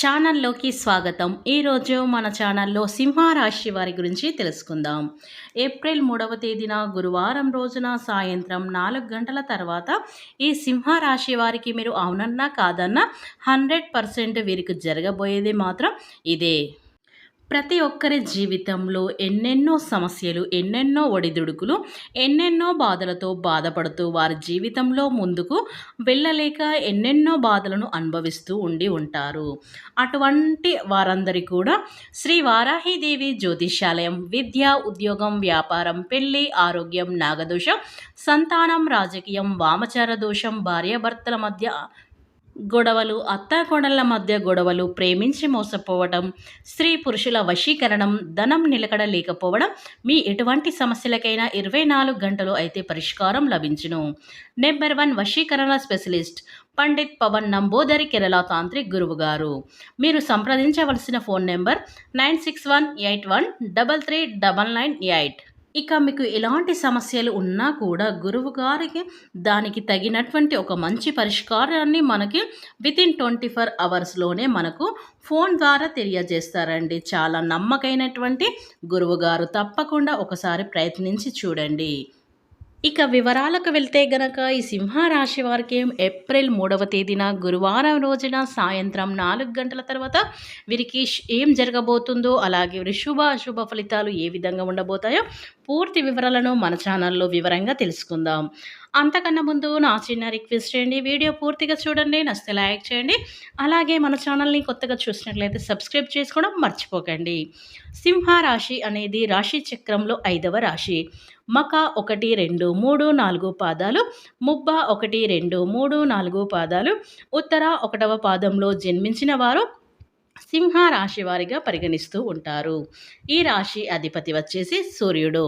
ఛానల్లోకి స్వాగతం. ఈరోజు మన ఛానల్లో సింహరాశి వారి గురించి తెలుసుకుందాం. ఏప్రిల్ మూడవ తేదీన గురువారం రోజున సాయంత్రం నాలుగు గంటల తర్వాత ఈ సింహరాశి వారికి మీరు అవునన్నా కాదన్నా హండ్రెడ్ పర్సెంట్ వీరికి జరగబోయేది మాత్రం ఇదే. ప్రతి ఒక్కరి జీవితంలో ఎన్నెన్నో సమస్యలు ఎన్నెన్నో ఒడిదుడుకులు ఎన్నెన్నో బాధలతో బాధపడుతూ వారి జీవితంలో ముందుకు వెళ్ళలేక ఎన్నెన్నో బాధలను అనుభవిస్తూ ఉండి ఉంటారు. అటువంటి వారందరి కూడా శ్రీ వారాహిదేవి జ్యోతిష్యాలయం విద్య ఉద్యోగం వ్యాపారం పెళ్ళి ఆరోగ్యం నాగదోషం సంతానం రాజకీయం వామచార దోషం భార్యాభర్తల మధ్య గొడవలు అత్తాకోడళ్ళ మధ్య గొడవలు ప్రేమించి మోసపోవడం స్త్రీ పురుషుల వశీకరణం ధనం నిలకడ లేకపోవడం మీ ఎటువంటి సమస్యలకైనా ఇరవై నాలుగు గంటలు అయితే పరిష్కారం లభించును. నెంబర్ వన్ వశీకరణ స్పెషలిస్ట్ పండిత్ పవన్ నంబోదరి కేరళ తాంత్రిక్ గురువు గారు. మీరు సంప్రదించవలసిన phone number nine six one eight one double three double nine eight. ఇక మీకు ఎలాంటి సమస్యలు ఉన్నా కూడా గురువు గారికి దానికి తగినటువంటి ఒక మంచి పరిష్కారాన్ని మనకి విత్ ఇన్ ట్వంటీ ఫోర్ అవర్స్లోనే మనకు ఫోన్ ద్వారా తెలియజేస్తారండి. చాలా నమ్మకైనటువంటి గురువు గారు తప్పకుండా ఒకసారి ప్రయత్నించి చూడండి. ఇక వివరాలకు వెళ్తే గనక ఈ సింహరాశి వారికి ఏప్రిల్ మూడవ తేదీన గురువారం రోజున సాయంత్రం నాలుగు గంటల తర్వాత వీరికి ఏం జరగబోతుందో అలాగే శుభ అశుభ ఫలితాలు ఏ విధంగా ఉండబోతాయో పూర్తి వివరాలను మన ఛానల్లో వివరంగా తెలుసుకుందాం. అంతకన్నా ముందు నా చిన్న రిక్వెస్ట్ చేయండి. వీడియో పూర్తిగా చూడండి నచ్చితే లైక్ చేయండి. అలాగే మన ఛానల్ని కొత్తగా చూసినట్లయితే సబ్స్క్రైబ్ చేసుకోవడం మర్చిపోకండి. సింహ రాశి అనేది రాశి చక్రంలో ఐదవ రాశి. మక ఒకటి రెండు మూడు నాలుగు పాదాలు ముబ్బ ఒకటి రెండు మూడు నాలుగు పాదాలు ఉత్తర ఒకటవ పాదంలో జన్మించిన వారు సింహ రాశి వారిగా పరిగణిస్తూ ఉంటారు. ఈ రాశి అధిపతి వచ్చేసి సూర్యుడు.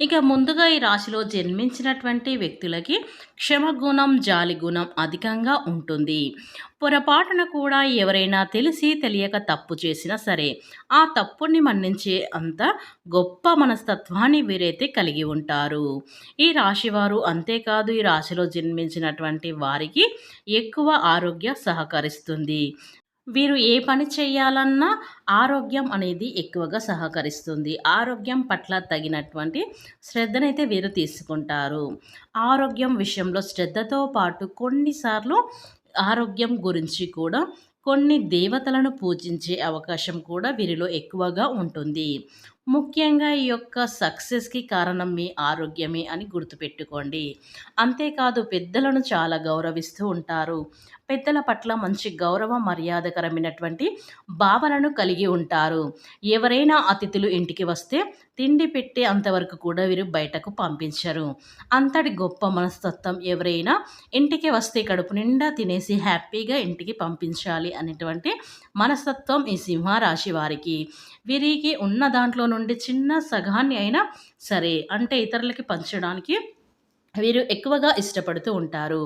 ఇక ముందుగా ఈ రాశిలో జన్మించినటువంటి వ్యక్తులకి క్షమగుణం జాలి గుణం అధికంగా ఉంటుంది. పొరపాటున కూడా ఎవరైనా తెలిసి తెలియక తప్పు చేసినా సరే ఆ తప్పుని మన్నించే అంత గొప్ప మనస్తత్వాన్ని వీరైతే కలిగి ఉంటారు. ఈ రాశివారు అంతేకాదు ఈ రాశిలో జన్మించినటువంటి వారికి ఎక్కువ ఆరోగ్య సహకరిస్తుంది. వీరు ఏ పని చేయాలన్నా ఆరోగ్యం అనేది ఎక్కువగా సహకరిస్తుంది. ఆరోగ్యం పట్ల తగినటువంటి శ్రద్ధనైతే వీరు తీసుకుంటారు. ఆరోగ్యం విషయంలో శ్రద్ధతో పాటు కొన్నిసార్లు ఆరోగ్యం గురించి కూడా కొన్ని దేవతలను పూజించే అవకాశం కూడా వీరిలో ఎక్కువగా ఉంటుంది. ముఖ్యంగా ఈ యొక్క సక్సెస్కి కారణం మీ ఆరోగ్యమే అని గుర్తుపెట్టుకోండి. అంతేకాదు పెద్దలను చాలా గౌరవిస్తూ ఉంటారు. పెద్దల పట్ల మంచి గౌరవ మర్యాదకరమైనటువంటి భావనను కలిగి ఉంటారు. ఎవరైనా అతిథులు ఇంటికి వస్తే తిండి పెట్టే అంతవరకు కూడా వీరు బయటకు పంపించరు. అంతటి గొప్ప మనస్తత్వం ఎవరైనా ఇంటికి వస్తే కడుపు నిండా తినేసి హ్యాపీగా ఇంటికి పంపించాలి అనేటువంటి మనస్తత్వం ఈ సింహరాశి వారికి. వీరికి ఉన్న దాంట్లో నుండి చిన్న సగాన్ని అయినా సరే అంటే ఇతరులకి పంచడానికి వీరు ఎక్కువగా ఇష్టపడుతూ ఉంటారు.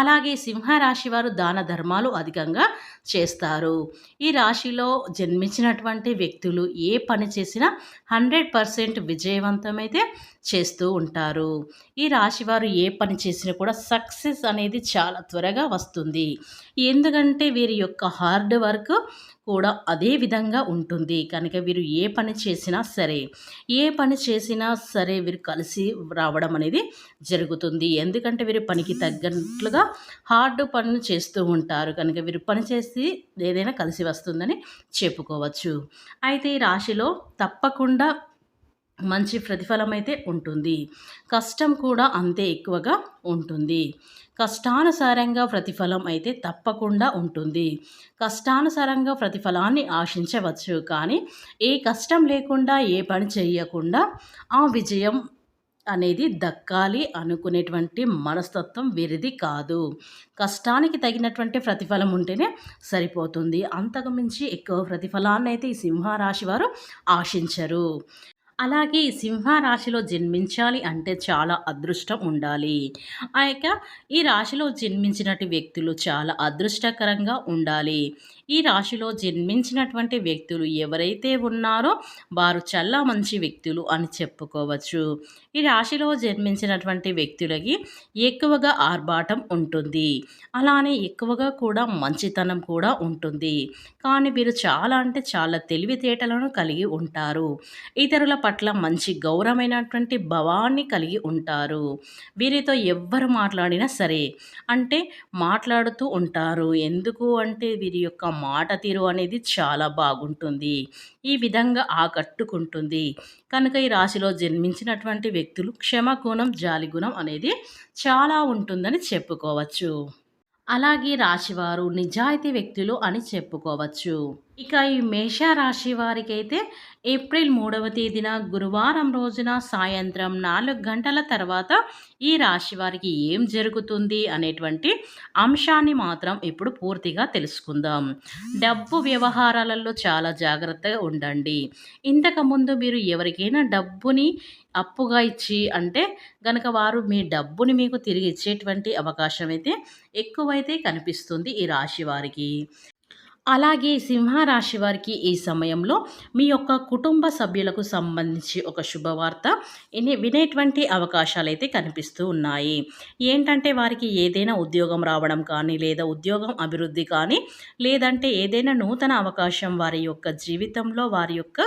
అలాగే సింహరాశి వారు దాన ధర్మాలు అధికంగా చేస్తారు. ఈ రాశిలో జన్మించినటువంటి వ్యక్తులు ఏ పని చేసినా హండ్రెడ్ పర్సెంట్ విజయవంతమైతే చేస్తూ ఉంటారు. ఈ రాశివారు ఏ పని చేసినా కూడా సక్సెస్ అనేది చాలా త్వరగా వస్తుంది. ఎందుకంటే వీరి యొక్క హార్డ్ వర్క్ కూడా అదే విధంగా ఉంటుంది. కనుక వీరు ఏ పని చేసినా సరే ఏ పని చేసినా సరే వీరు కలిసి రావడం అనేది జరుగుతుంది. ఎందుకంటే వీరు పనికి తగ్గట్లుగా హార్డ్ పనులు చేస్తూ ఉంటారు. కనుక వీరు పని చేసి ఏదైనా కలిసి వస్తుందని చెప్పుకోవచ్చు. అయితే ఈ రాశిలో తప్పకుండా మంచి ప్రతిఫలం అయితే ఉంటుంది. కష్టం కూడా అంతే ఎక్కువగా ఉంటుంది. కష్టానుసారంగా ప్రతిఫలం అయితే తప్పకుండా ఉంటుంది. కష్టానుసారంగా ప్రతిఫలాన్ని ఆశించవచ్చు. కానీ ఏ కష్టం లేకుండా ఏ పని చేయకుండా ఆ విజయం అనేది దక్కాలి అనుకునేటువంటి మనస్తత్వం వీరిది కాదు. కష్టానికి తగినటువంటి ప్రతిఫలం ఉంటేనే సరిపోతుంది. అంతకు మించి ఎక్కువ ప్రతిఫలాన్ని అయితే ఈ సింహరాశి వారు ఆశించరు. అలాగే సింహరాశిలో జన్మించాలి అంటే చాలా అదృష్టం ఉండాలి. ఆ యొక్క ఈ రాశిలో జన్మించినటువంటి వ్యక్తులు చాలా అదృష్టకరంగా ఉండాలి. ఈ రాశిలో జన్మించినటువంటి వ్యక్తులు ఎవరైతే ఉన్నారో వారు చాలా మంచి వ్యక్తులు అని చెప్పుకోవచ్చు. ఈ రాశిలో జన్మించినటువంటి వ్యక్తులకి ఎక్కువగా ఆర్భాటం ఉంటుంది. అలానే ఎక్కువగా కూడా మంచితనం కూడా ఉంటుంది. కానీ వీరు చాలా అంటే చాలా తెలివితేటలను కలిగి ఉంటారు. ఇతరుల పట్ల మంచి గౌరవమైనటువంటి భావాన్ని కలిగి ఉంటారు. వీరితో ఎవ్వరు మాట్లాడినా సరే అంటే మాట్లాడుతూ ఉంటారు. ఎందుకు అంటే వీరి యొక్క మాట తీరు అనేది చాలా బాగుంటుంది. ఈ విధంగా ఆకట్టుకుంటుంది. కనుక ఈ రాశిలో జన్మించినటువంటి వ్యక్తులు క్షమగుణం జాలిగుణం అనేది చాలా ఉంటుందని చెప్పుకోవచ్చు. అలాగే రాశివారు నిజాయితీ వ్యక్తులు అని చెప్పుకోవచ్చు. ఇక ఈ మేష రాశి వారికైతే ఏప్రిల్ మూడవ తేదీన గురువారం రోజున సాయంత్రం నాలుగు గంటల తర్వాత ఈ రాశి వారికి ఏం జరుగుతుంది అనేటువంటి అంశాన్ని మాత్రం ఇప్పుడు పూర్తిగా తెలుసుకుందాం. డబ్బు వ్యవహారాలలో చాలా జాగ్రత్తగా ఉండండి. ఇంతకుముందు మీరు ఎవరికైనా డబ్బుని అప్పుగా ఇచ్చి అంటే గనక వారు మీ డబ్బుని మీకు తిరిగి ఇచ్చేటువంటి అవకాశం అయితే ఎక్కువైతే కనిపిస్తుంది ఈ రాశి వారికి. అలాగే సింహరాశి వారికి ఈ సమయంలో మీ యొక్క కుటుంబ సభ్యులకు సంబంధించి ఒక శుభవార్త వినేటువంటి అవకాశాలు అయితే కనిపిస్తూ ఉన్నాయి. ఏంటంటే వారికి ఏదైనా ఉద్యోగం రావడం కానీ లేదా ఉద్యోగం అభివృద్ధి కానీ లేదంటే ఏదైనా నూతన అవకాశం వారి యొక్క జీవితంలో వారి యొక్క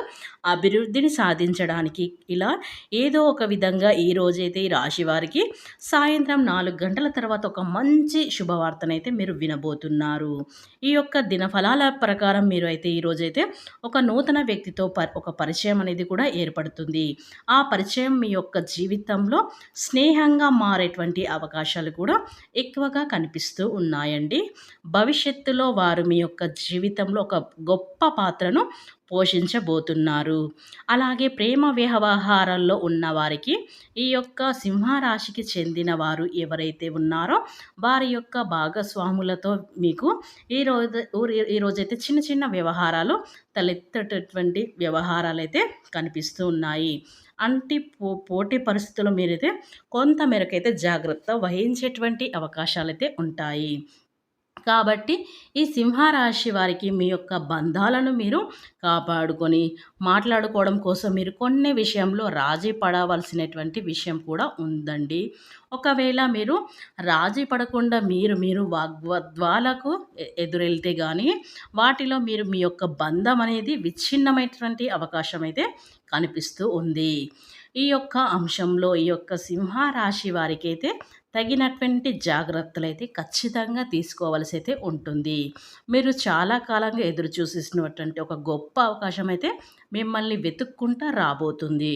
అభివృద్ధిని సాధించడానికి ఇలా ఏదో ఒక విధంగా ఈ రోజైతే ఈ రాశి వారికి సాయంత్రం నాలుగు గంటల తర్వాత ఒక మంచి శుభవార్తనైతే మీరు వినబోతున్నారు. ఈ యొక్క దినఫల ఫలాల ప్రకారం మీరు అయితే ఈరోజైతే ఒక నూతన వ్యక్తితో ప ఒక పరిచయం అనేది కూడా ఏర్పడుతుంది. ఆ పరిచయం మీ యొక్క జీవితంలో స్నేహంగా మారేటువంటి అవకాశాలు కూడా ఎక్కువగా కనిపిస్తూ ఉన్నాయండి. భవిష్యత్తులో వారు మీ యొక్క జీవితంలో ఒక గొప్ప పాత్రను పోషించబోతున్నారు. అలాగే ప్రేమ వ్యవహారాల్లో ఉన్నవారికి ఈ యొక్క సింహరాశికి చెందిన వారు ఎవరైతే ఉన్నారో వారి యొక్క భాగస్వాములతో మీకు ఈరోజు ఈరోజైతే చిన్న చిన్న వ్యవహారాలు తలెత్తేటటువంటి వ్యవహారాలు అయితే కనిపిస్తూ ఉన్నాయి. అంటి పో పోటీ పరిస్థితుల్లో మీరైతే కొంత మేరకైతే జాగ్రత్త వహించేటువంటి అవకాశాలు అయితే ఉంటాయి. కాబట్టి ఈ సింహరాశి వారికి మీ యొక్క బంధాలను మీరు కాపాడుకొని మాట్లాడుకోవడం కోసం మీరు కొన్ని విషయంలో రాజీ పడవలసినటువంటి విషయం కూడా ఉందండి. ఒకవేళ మీరు రాజీ పడకుండా మీరు మీరు వాగ్వద్వాలకు ఎదురెళ్తే కానీ వాటిలో మీరు మీ యొక్క బంధం అనేది విచ్ఛిన్నమైనటువంటి అవకాశం అయితే కనిపిస్తూ ఉంది. ఈ యొక్క అంశంలో ఈ యొక్క సింహరాశి వారికైతే తగినటువంటి జాగ్రత్తలు అయితే ఖచ్చితంగా తీసుకోవాల్సి అయితే ఉంటుంది. మీరు చాలా కాలంగా ఎదురు చూసేసినటువంటి ఒక గొప్ప అవకాశం అయితే మిమ్మల్ని వెతుక్కుంటా రాబోతుంది.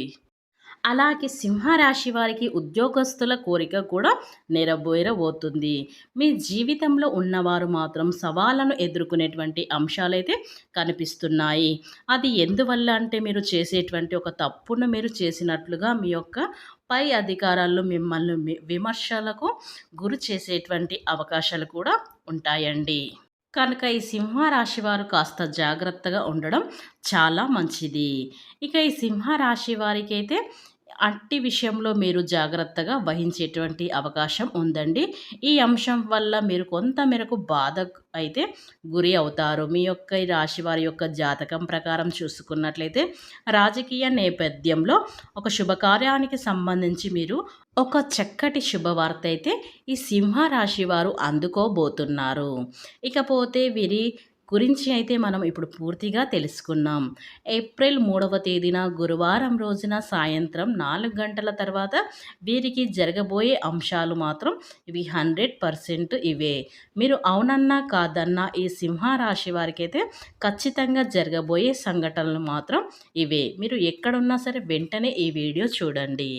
అలాగే సింహరాశి వారికి ఉద్యోగస్తుల కోరిక కూడా నెరవేరబోతుంది. మీ జీవితంలో ఉన్నవారు మాత్రం సవాళ్ళను ఎదుర్కొనేటువంటి అంశాలైతే కనిపిస్తున్నాయి. అది ఎందువల్ల అంటే మీరు చేసేటువంటి ఒక తప్పును మీరు చేసినట్లుగా మీ యొక్క పై అధికారాలు మిమ్మల్ని విమర్శలకు గురి చేసేటువంటి అవకాశాలు కూడా ఉంటాయండి. కనుక ఈ సింహరాశి వారు కాస్త జాగ్రత్తగా ఉండడం చాలా మంచిది. ఇక ఈ సింహరాశి వారికి అయితే అట్టి విషయంలో మీరు జాగ్రత్తగా వహించేటువంటి అవకాశం ఉందండి. ఈ అంశం వల్ల మీరు కొంత మేరకు బాధ అయితే గురి అవుతారు. మీ యొక్క రాశి వారి యొక్క జాతకం ప్రకారం చూసుకున్నట్లయితే రాజకీయ నేపథ్యంలో ఒక శుభకార్యానికి సంబంధించి మీరు ఒక చక్కటి శుభవార్త అయితే ఈ సింహరాశి వారు అందుకోబోతున్నారు. ఇకపోతే వీరి గురించి అయితే మనం ఇప్పుడు పూర్తిగా తెలుసుకున్నాం. ఏప్రిల్ మూడవ తేదీన గురువారం రోజున సాయంత్రం నాలుగు గంటల తర్వాత వీరికి జరగబోయే అంశాలు మాత్రం ఇవి హండ్రెడ్ పర్సెంట్ ఇవే. మీరు అవునన్నా కాదన్నా ఈ సింహరాశి వారికి అయితే ఖచ్చితంగా జరగబోయే సంఘటనలు మాత్రం ఇవే. మీరు ఎక్కడున్నా సరే వెంటనే ఈ వీడియో చూడండి.